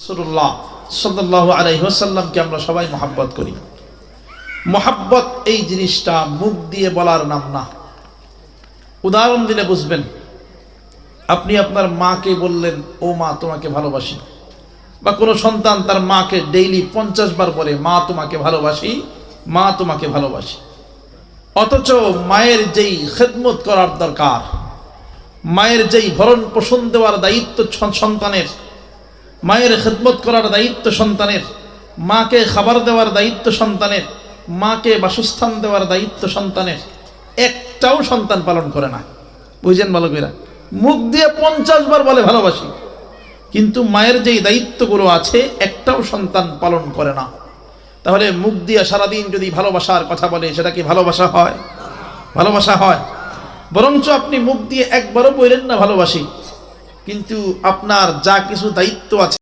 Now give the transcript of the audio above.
রসুল্লাহ আমরা সবাই মহাব্বত করি। মহাব্বত এই জিনিসটা মুখ দিয়ে বলার নাম না। উদাহরণ দিলে বুঝবেন, আপনি আপনার মাকে বললেন, ও মা, তোমাকে ভালোবাসি। বা কোনো সন্তান তার মাকে ডেইলি পঞ্চাশ বার বলে, মা, তোমাকে ভালোবাসি, মা, তোমাকে ভালোবাসি। অথচ মায়ের যেই খেদমত করার দরকার, মায়ের যেই ভরণ পোষণ দেওয়ার দায়িত্ব সন্তানের মায়ের খেদমত করার দায়িত্ব সন্তানের, মাকে খাবার দেওয়ার দায়িত্ব সন্তানের, মাকে বাসস্থান দেওয়ার দায়িত্ব সন্তানের, একটাও সন্তান পালন করে না। বুঝছেন বালকেরা? মুখ দিয়ে পঞ্চাশ বার বলে ভালোবাসি। কিন্তু মায়ের যেই দায়িত্বগুলো আছে, একটাও সন্তান পালন করে না। তাহলে মুখ দিয়ে সারাদিন যদি ভালোবাসার কথা বলে, সেটা কি ভালোবাসা হয়? ভালোবাসা হয়। বরঞ্চ আপনি মুখ দিয়ে একবারও বললেন না ভালোবাসি। কিন্তু আপনার যা কিছু দায়িত্ব আছে